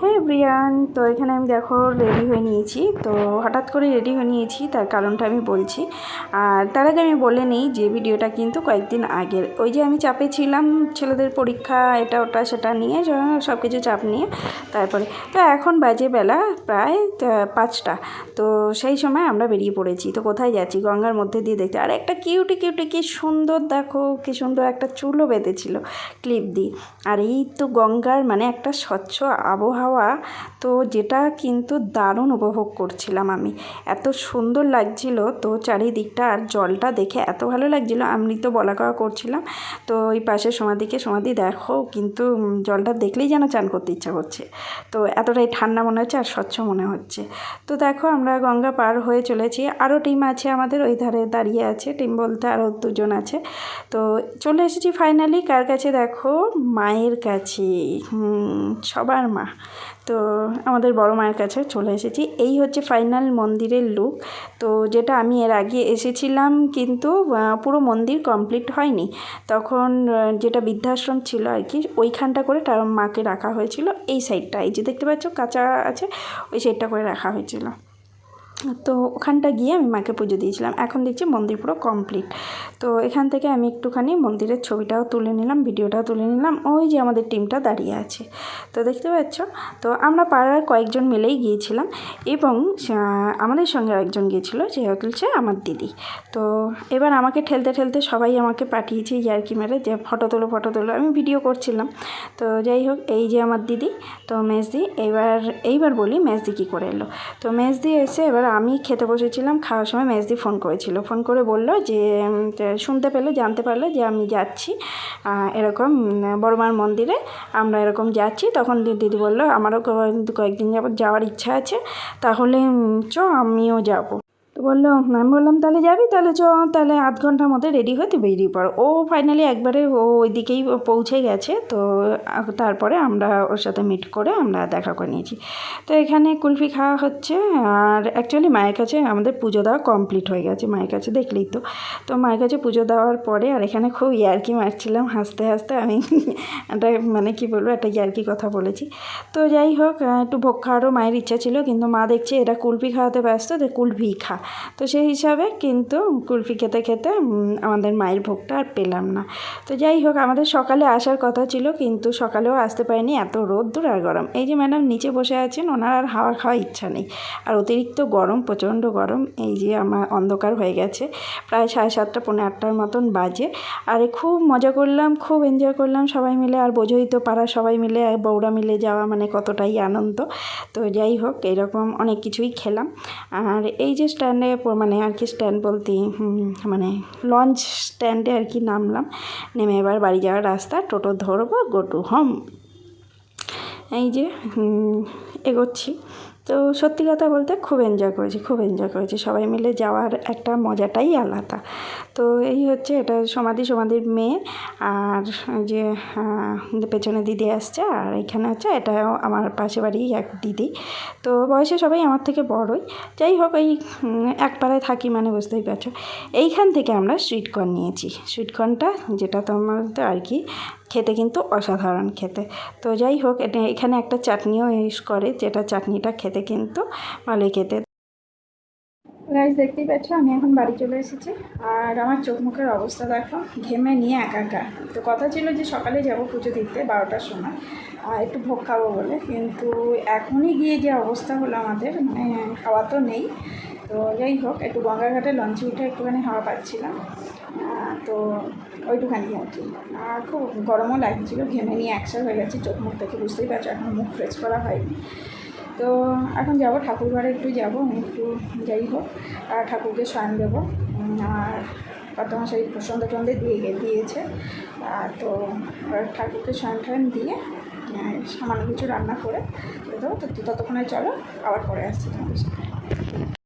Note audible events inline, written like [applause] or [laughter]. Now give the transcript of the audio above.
হ্যাঁ ব্রিয়ান তো এখানে আমি দেখো রেডি হয়ে নিয়েছি। তো হঠাৎ করে রেডি হয়ে নিয়েছি, তার কারণটা আমি বলছি। আর তার আগে আমি বলে নিই যে ভিডিওটা কিন্তু কয়েকদিন আগের। ওই যে আমি চাপে ছিলাম ছেলেদের পরীক্ষা, এটা, ওটা, সেটা নিয়ে সব কিছু চাপ নিয়ে, তারপরে তো এখন বাজে বেলা প্রায় পাঁচটা। তো সেই সময় আমরা বেরিয়ে পড়েছি। তো কোথায় যাচ্ছি? গঙ্গার মধ্যে দিয়ে দেখতে। আর একটা কিউটি কিউটি কি সুন্দর, দেখো, কি সুন্দর একটা চুলও বেঁধেছিল ক্লিপ দিয়ে। আর এই তো গঙ্গার মানে একটা স্বচ্ছ আবহাওয়া তো যেটা কিন্তু দারুণ উপভোগ করছিলাম আমি। এত সুন্দর লাগছিল, তো চারিদিকটা আর জলটা দেখে এত ভালো লাগছিল, আমি তো বলা কওয়া করছিলাম। তো ওই পাশে সমাধিকে সমাধি দেখো, কিন্তু জলটা দেখলেই যেন চান করতে ইচ্ছা করছে। তো এতটাই ঠান্ডা মনে হচ্ছে আর স্বচ্ছ মনে হচ্ছে। তো দেখো, আমরা গঙ্গা পার হয়ে চলেছি। আরও টিম আছে আমাদের, ওই ধারে দাঁড়িয়ে আছে, টিম বলতে আরও দুজন আছে। তো চলে এসেছি ফাইনালি কার কাছে দেখো? মায়ের কাছে। সবার মা। তো আমাদের বড় মায়ের কাছে চলে এসেছি। এই হচ্ছে ফাইনাল মন্দিরের লুক তো যেটা আমি এর আগে এসেছিলাম কিন্তু পুরো মন্দির কমপ্লিট হয়নি। তখন যেটা বৃদ্ধাশ্রম ছিল আর কি, ওইখানটা করে তার মাকে রাখা হয়েছিল। এই সাইডটা এই যে দেখতে পাচ্ছ, কাঁচা আছে, ওই সাইডটা করে রাখা হয়েছিল। তো ওখানটা গিয়ে আমি মাকে পুজো দিয়েছিলাম। এখন দেখছি মন্দির পুরো কমপ্লিট তো এখান থেকে আমি একটুখানি মন্দিরের ছবিটাও তুলে নিলাম, ভিডিওটাও তুলে নিলাম। ওই যে আমাদের টিমটা দাঁড়িয়ে আছে। তো দেখতে পাচ্ছ? তো আমরা পাড়ার কয়েকজন মিলেই গিয়েছিলাম এবং আমাদের সঙ্গে একজন গিয়েছিল যে হচ্ছে আমার দিদি। তো এবার আমাকে ঠেলতে ঠেলতে সবাই আমাকে পাঠিয়েছে ইয়ার্কি মেরে, যে ফটো তোলো ফটো তোলো। আমি ভিডিও করছিলাম। তো যাই হোক, এই যে আমার দিদি, তো মেজদি, এবার, এইবার বলি মেজদি কী করে এলো। তো মেজদি এসে এবার আমি খেতে বসেছিলাম, খাওয়ার সময় মেজদি ফোন করেছিল। ফোন করে বলল যে শুনতে পেলে, জানতে পারল যে আমি যাচ্ছি এরকম বড়মার মন্দিরে। আমরা এরকম যাচ্ছি, তখন দিদি বলল, আমারও কয়েকদিন যাবত যাওয়ার ইচ্ছা আছে, তাহলে চ, আমিও যাব। তো বলল, আমি বললাম, তাহলে যাবি? তাহলে চ, তাহলে আধ ঘণ্টার মধ্যে রেডি হয়ে তুই বেরিয়ে পড়। ও ফাইনালি একবারে ও ওইদিকেই পৌঁছে গেছে। তো তারপরে আমরা ওর সাথে মিট করে আমরা দেখা করে নিয়েছি। তো এখানে কুলফি খাওয়া হচ্ছে আর অ্যাকচুয়ালি মায়ের কাছে আমাদের পুজো দেওয়া কমপ্লিট হয়ে গেছে, মায়ের কাছে দেখলেই তো। তো মায়ের কাছে পুজো দেওয়ার পরে আর এখানে খুব ইয়ার্কি মারছিলাম, হাসতে হাসতে আমি [laughs] একটা মানে কি বলব, একটা ইয়ার্কি কথা বলেছি। তো যাই হোক একটু ভোগ খাওয়ারও মায়ের ইচ্ছা ছিল, কিন্তু মা দেখছে এরা কুলফি খাওয়াতে ব্যস্ত, তো কুলফি খা। তো সেই হিসাবে কিন্তু কুলফি খেতে খেতে আমাদের মায়ের ভোগটা আর পেলাম না। তো যাই হোক, আমাদের সকালে আসার কথা ছিল, কিন্তু সকালেও আসতে পারিনি, এত রোদ্দুর আর গরম। এই যে ম্যাডাম নিচে বসে আছেন, ওনার আর হাওয়া খাওয়ার ইচ্ছা নেই। আর অতিরিক্ত গরম, প্রচণ্ড গরম, এই যে আমার অন্ধকার হয়ে গেছে, প্রায় সাড়ে সাতটা, পৌনে আটটার মতন বাজে। আর খুব মজা করলাম, খুব এনজয় করলাম, সবাই মিলে আর বোঝোই তো পাড়ার সবাই মিলে বৌরা মিলে যাওয়া মানে কতটাই আনন্দ। তো যাই হোক, এরকম অনেক কিছুই খেলাম। আর এই যে স্ট্যান্ডে মানে আর কি স্ট্যান্ড বলতে মানে লঞ্চ স্ট্যান্ডে আর কি নামলাম। নেমে এবার বাড়ি যাওয়ার রাস্তা, টোটো ধরবো গো টু হোম এই যে এগোচ্ছি। তো সত্যি কথা বলতে খুব এনজয় করেছি খুব এনজয় করেছি। সবাই মিলে যাওয়ার একটা মজাটাই আলাদা। তো এই হচ্ছে এটা সমাধি সমাধির মেয়ে আর যে পেছনে দিদি আসছে আর এখানে হচ্ছে এটাও আমার পাশে বাড়ি এক দিদি। তো বয়সে সবাই আমার থেকে বড়ই। যাই হোক এই উম, এক পাড়ায় থাকি মানে বুঝতেই পারছ। এইখান থেকে আমরা সুইটকর্ন নিয়েছি। সুইটকর্নটা যেটা তোমার আর কি খেতে কিন্তু অসাধারণ খেতে। তো যাই হোক, এটা এখানে একটা চাটনিও ইউজ করে, যেটা চাটনিটা খেতে কিন্তু ভালোই খেতে। গাইজ দেখতেই পাচ্ছ, আমি এখন বাড়ি চলে এসেছি। আর আমার চোখ মুখের অবস্থা দেখো, ঘেমে নিয়ে একা একা তো কথা ছিল যে সকালে যাব পুজো দিতে বারোটার সময়। একটু ভোগ খাব বলে। কিন্তু এখনই গিয়ে যে অবস্থা হলো আমাদের মানে খাওয়া তো নেই। তো যাই হোক, একটু গঙ্গাঘাটে লঞ্চে উঠে একটুখানি হাওয়া পাচ্ছিলাম। তো ওইটুখানি আর কি। আর খুব গরমও লাগছিল, ঘেমে নিয়ে একসাথে হয়ে গেছে, চোখ মুখ থেকে বুঝতেই পারছ, এখন মুখ ফ্রেশ করা হয়নি। তো এখন যাব, ঠাকুর ঘরে একটু যাব একটু যাই হোক, আর ঠাকুরকে শয়ন দেবো। আর কর্তমশাই সন্ধে টন্ধে দিয়ে গে- দিয়েছে। তো ঠাকুরকে শয়ন টয়ন দিয়ে সামান্য কিছু রান্না করে দেবো। তো ততক্ষণে চলো, আবার পরে আসছি তোমাদের সাথে।